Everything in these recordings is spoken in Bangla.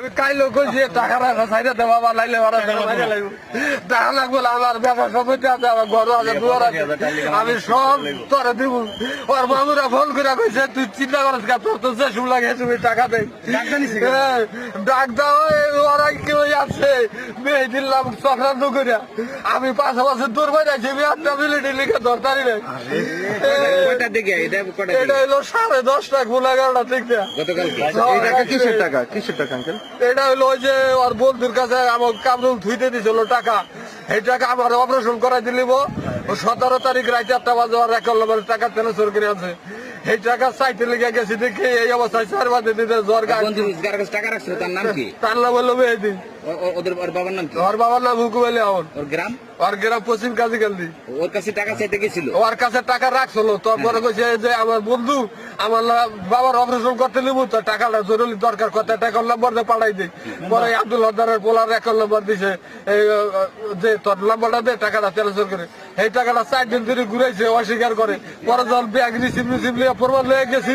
আমি কাইলো কইছি টাকা রাখা সাইডে বা লাইলে টাকা লাগবে আমার ব্যবসা সমিতি আছে আমার ঘর আছে দুয়ার আছে। আমি সব তোরে দিব। ওর মামুরা ফোন করে কইছে তুই চিন্তা করিস কা তোর তো যে লাগে তুমি টাকা ডাক দাও এই ওরা কেউ আছে। মেয়ে দিলাম চক্রান্ত করে আমি পাঁচ বছর দূর বাইরে মিলিটি লিখে ধরতারি নাই। এটা হলো সাড়ে গোল ঠিক না গতকালকে। এই টাকা কিসের টাকা? কিসের টাকা আঙ্কেল? এটা হলো ওই যে ওর বন্ধুর কাছে আমার কামরুল ধুইতে দিছিল টাকা। এই টাকা আমার অপারেশন করাই দিলিব সতেরো তারিখ রায় চারটা বাজে আর এক নম্বরের টাকা ট্রান্সফার করে আছে এই টাকা চাইতে লেগে গেছি দেখি এই অবস্থায় চার বাজে দিতে জ্বর গা বন্ধু যার কাছে টাকা রাখছিল তার নাম কি? তার নাম হলো মেহেদি। ও- ও- ওদের ওর বাবার নাম কি? ওর বাবার নাম হুকুম আলী আমন ওর গ্রাম? ওর গ্রাম পশ্চিম ওর কাছে টাকা চাইতে গেছিল? ওর কাছে টাকা রাখছিল তারপরে কইছে যে আমার বন্ধু আমার বাবার অপারেশন করতে নিব তো টাকাটা জরুরি দরকার কত টাকা নম্বর দিয়ে পাঠাই দিই পরে আব্দুল হদারের পোলার এক নম্বর দিছে এই যে তোর নম্বরটা দে টাকাটা ট্রান্সফার করে। এই টাকাটা চার দিন ধরে ঘুরাইছে অস্বীকার করে। পরে যখন ব্যাগ রিসিভ রিসিভ লিয়ে প্রমাণ লয়ে গেছি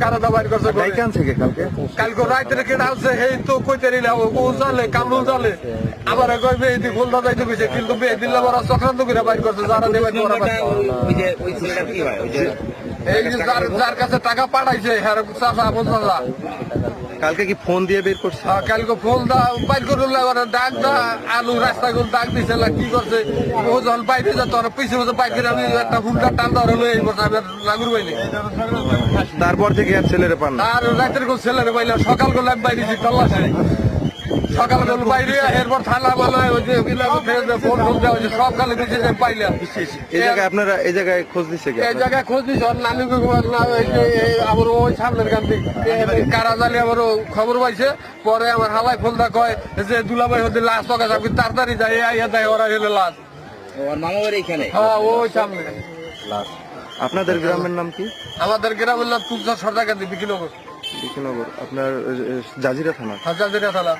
কারাটা বাইর করছে ঘরে। ডাইকান থেকে কালকে কালকে রাত্রে কেটে আসছে এই তো কইতে নিলাম ও জালে কামরুল জালে আবার কই মেহেদি খুলতা যাইতে কইছে কিন্তু মেহেদিন ওরা চক্রান্ত করে বাইর করছে যারা। ওই- যে ওই কি হয় ওই যে এই যে যার যার কাছে টাকা পাঠাইছে হ্যাঁ চাষা আপন চাষা কালকে কি ফোন দিয়ে বের করছে? হ্যাঁ, কালকে ফোন দা বাইর করে এবার ডাক দা আলু রাস্তা গুলো ডাক দিছে না কি করছে? ও যখন বাইরে যা তোর পিছনে মতো বাইক করে আমি একটা হুন্ডা টান ধরে লই এই বছর আমি আর লাগুর পাইনি। তারপর থেকে আর ছেলেরে পান আর রাতের কোন ছেলের পাইলাম সকাল করে আমি বাইরে তল্লাশি। সকাল বাইরে এরপর থানা বলে ওই যে ফোন ফোন দেওয়া হয়েছে সব কালে দিচ্ছে যে পাইলাম এই জায়গায় আপনারা এই জায়গায় খোঁজ দিচ্ছে এই জায়গায় খোঁজ দিছ নানি আমার ওই সামনের গান থেকে কারা জালি আমার খবর পাইছে পরে আমার হালাই ফোনটা কয় যে দুলাভাই হতে লাশ পাকা যাবে তাড়াতাড়ি যাই আইয়া দেয় ওরা হলে লাশ। ওর মামা বাড়ি এখানে? হ্যাঁ ওই সামনে। লাশ। আপনাদের গ্রামের নাম কি? আমাদের গ্রামের নাম তুলসা সর্দার গান্ধী বিকিনগর বিকিনগর আপনার জাজিরা থানা? হাজার থানা।